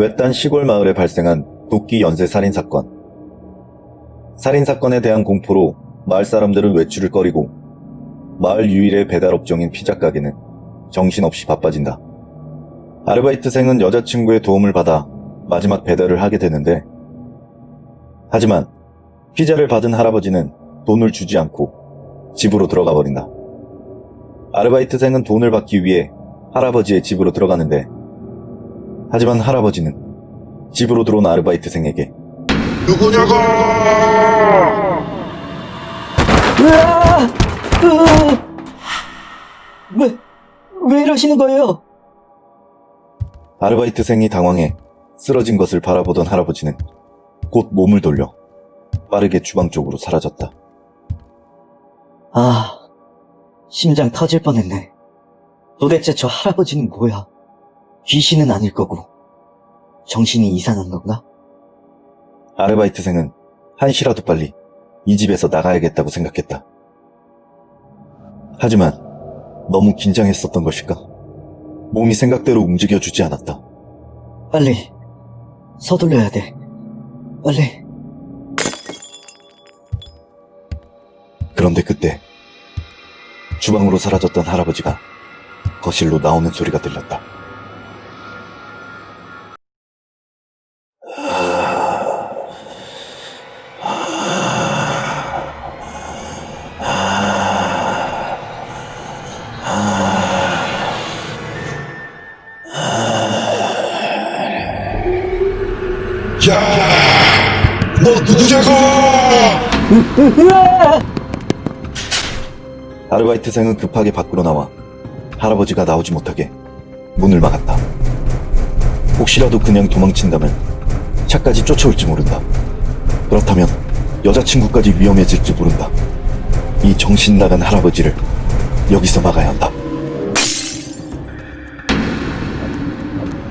외딴 시골 마을에 발생한 도끼 연쇄 살인 사건. 살인 사건에 대한 공포로 마을 사람들은 외출을 꺼리고 마을 유일의 배달 업종인 피자 가게는 정신없이 바빠진다. 아르바이트생은 여자친구의 도움을 받아 마지막 배달을 하게 되는데 하지만 피자를 받은 할아버지는 돈을 주지 않고 집으로 들어가 버린다. 아르바이트생은 돈을 받기 위해 할아버지의 집으로 들어가는데 하지만 할아버지는 집으로 들어온 아르바이트생에게 누구냐고! 으아! 으아! 왜, 왜 이러시는 거예요? 아르바이트생이 당황해 쓰러진 것을 바라보던 할아버지는 곧 몸을 돌려 빠르게 주방 쪽으로 사라졌다. 아, 심장 터질 뻔했네. 도대체 저 할아버지는 뭐야? 귀신은 아닐 거고, 정신이 이상한 건가? 아르바이트생은 한시라도 빨리 이 집에서 나가야겠다고 생각했다. 하지만 너무 긴장했었던 것일까? 몸이 생각대로 움직여주지 않았다. 빨리, 서둘러야 돼. 빨리. 그런데 그때 주방으로 사라졌던 할아버지가 거실로 나오는 소리가 들렸다. 너 누구냐고! 아르바이트생은 급하게 밖으로 나와 할아버지가 나오지 못하게 문을 막았다. 혹시라도 그냥 도망친다면 차까지 쫓아올지 모른다. 그렇다면 여자친구까지 위험해질지 모른다. 이 정신 나간 할아버지를 여기서 막아야 한다.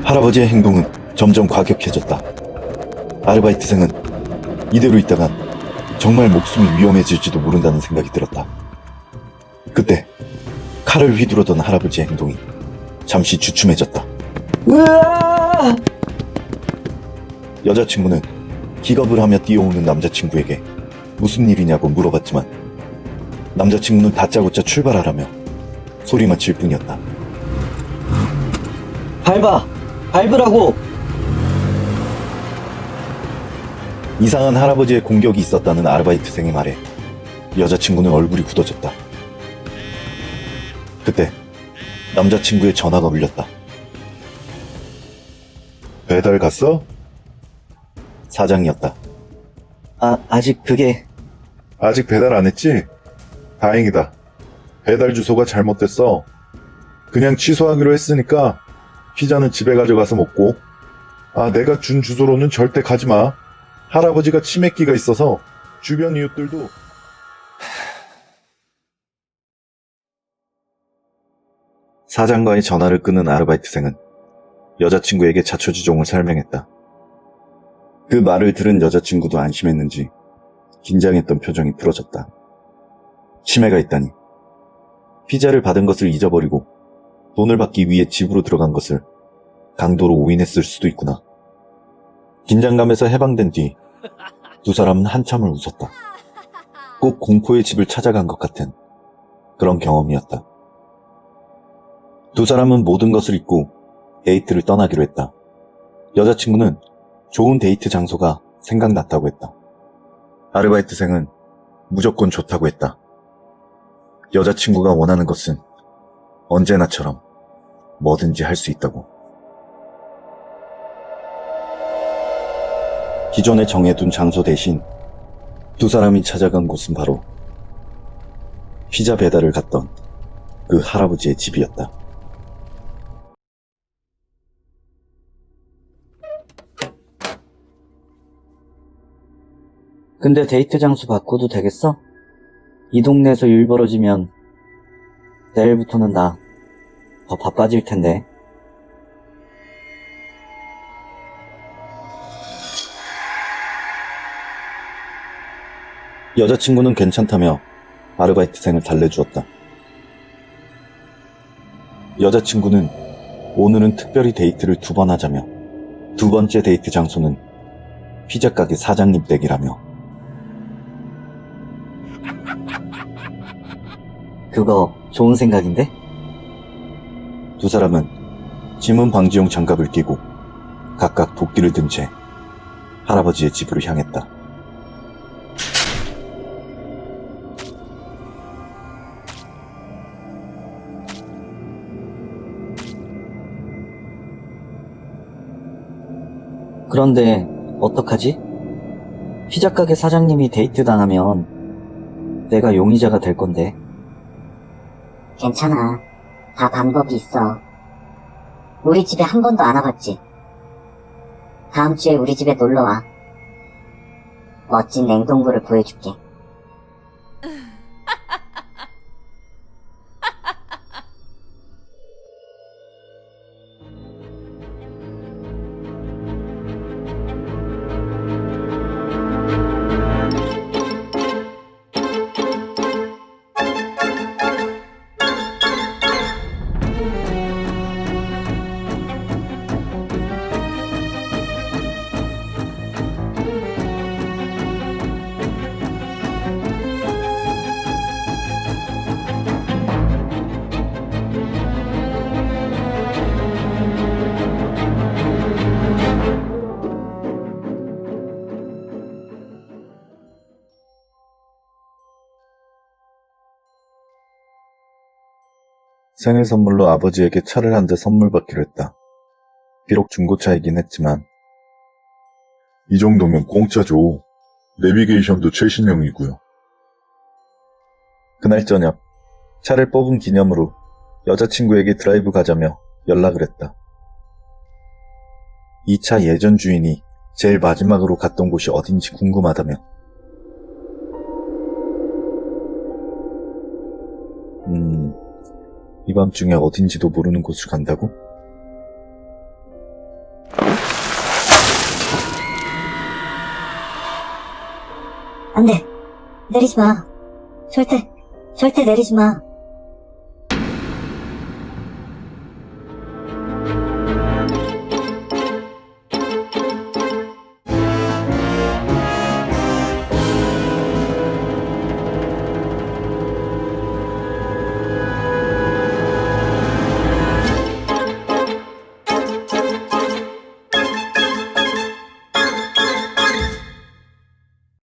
할아버지의 행동은 점점 과격해졌다. 아르바이트생은 이대로 있다간 정말 목숨이 위험해질지도 모른다는 생각이 들었다. 그때 칼을 휘두르던 할아버지의 행동이 잠시 주춤해졌다. 으아! 여자친구는 기겁을 하며 뛰어오는 남자친구에게 무슨 일이냐고 물어봤지만 남자친구는 다짜고짜 출발하라며 소리만 칠 뿐이었다. 밟아! 밟으라고! 이상한 할아버지의 공격이 있었다는 아르바이트생의 말에 여자친구는 얼굴이 굳어졌다. 그때 남자친구의 전화가 울렸다. 배달 갔어? 사장이었다. 아, 아직 그게, 아직 배달 안 했지? 다행이다. 배달 주소가 잘못됐어. 그냥 취소하기로 했으니까 피자는 집에 가져가서 먹고. 아, 내가 준 주소로는 절대 가지 마. 할아버지가 치매기가 있어서 주변 이웃들도 사장과의 전화를 끊은 아르바이트생은 여자친구에게 자초지종을 설명했다. 그 말을 들은 여자친구도 안심했는지 긴장했던 표정이 풀어졌다. 치매가 있다니. 피자를 받은 것을 잊어버리고 돈을 받기 위해 집으로 들어간 것을 강도로 오인했을 수도 있구나. 긴장감에서 해방된 뒤 두 사람은 한참을 웃었다. 꼭 공포의 집을 찾아간 것 같은 그런 경험이었다. 두 사람은 모든 것을 잊고 데이트를 떠나기로 했다. 여자친구는 좋은 데이트 장소가 생각났다고 했다. 아르바이트생은 무조건 좋다고 했다. 여자친구가 원하는 것은 언제나처럼 뭐든지 할 수 있다고. 기존에 정해둔 장소 대신 두 사람이 찾아간 곳은 바로 피자 배달을 갔던 그 할아버지의 집이었다. 근데 데이트 장소 바꿔도 되겠어? 이 동네에서 일 벌어지면 내일부터는 나 더 바빠질 텐데. 여자친구는 괜찮다며 아르바이트생을 달래주었다. 여자친구는 오늘은 특별히 데이트를 두 번 하자며 두 번째 데이트 장소는 피자 가게 사장님 댁이라며 그거 좋은 생각인데? 두 사람은 지문 방지용 장갑을 끼고 각각 도끼를 든 채 할아버지의 집으로 향했다. 그런데 어떡하지? 피자 가게 사장님이 데이트 당하면 내가 용의자가 될 건데. 괜찮아. 다 방법이 있어. 우리 집에 한 번도 안 와봤지? 다음 주에 우리 집에 놀러 와. 멋진 냉동고를 보여줄게. 생일 선물로 아버지에게 차를 한 대 선물 받기로 했다. 비록 중고차이긴 했지만 이 정도면 공짜죠. 내비게이션도 최신형이고요. 그날 저녁 차를 뽑은 기념으로 여자친구에게 드라이브 가자며 연락을 했다. 이 차 예전 주인이 제일 마지막으로 갔던 곳이 어딘지 궁금하다며. 음, 이 밤중에 어딘지도 모르는 곳을 간다고? 안 돼. 내리지 마. 절대, 절대 내리지 마.